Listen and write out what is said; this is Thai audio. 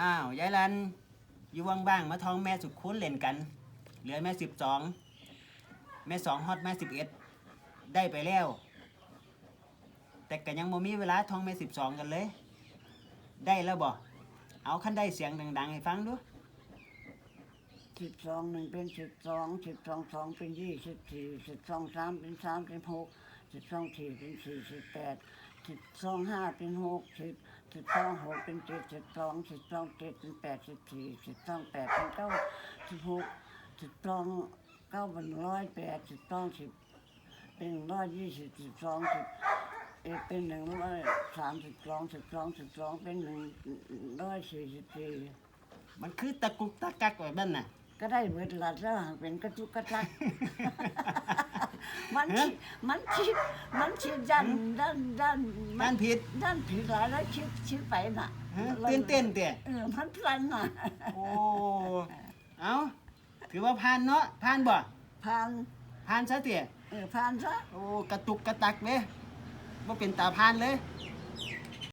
อ้าวยายรันอยู่ว่างๆมาท้องแม่สุดคุ้นเล่นกัน เหลือแม่สิบสองแม่สองฮอดแม่สิบเอ็ดได้ไปแล้ว แต่ก็ยังบ่มีเวลาท้องแม่สิบสองกันเลย ได้แล้วบ่เอาขั้นได้เสียงดัง ๆ ให้ฟังดูสิบสองหนึ่งเป็นสิบสองสิบสองสองเป็นยี่สิบสี่สิบสองสามเป็นสามสิบหกสิบสองสี่เป็นสี่สิบแปดสิบสองห้าเป็นหกสิบ สิบสองหกเป็นเจ็ดสิบสองสิบสองเจ็ดเป็นแปดสิบสี่สิบสองแปดเป็นเก้าสิบหกสิบสองเก้าเป็นร้อยแปดสิบสองสิบเป็นร้อยยี่สิบสิบสองสิบเอ็ดเป็นหนึ่งร้อยสามสิบสองสิบสองสิบสองเป็นหนึ่งร้อยสี่สิบสี่มันคือตะกุกตะกักแบบนั้นน่ะก็ได้เบิดละแล้วหากเป็นกระจุกกระจัก มันฮะ คิดมันคิดมันคิดด้านด้านด้านด้านผิดด้านผิดหลายแล้วคิดคิดไปน่ะฮะตื่นเต้นเตี่ยเออมันพลันน่ะโอ้เอาถือว่าผ่านเนาะผ่านบ่ผ่านผ่านซะเตี่ยเออผ่านซะโอ้กระตุกกระตักเลยว่าเป็นตาผ่านเลยเ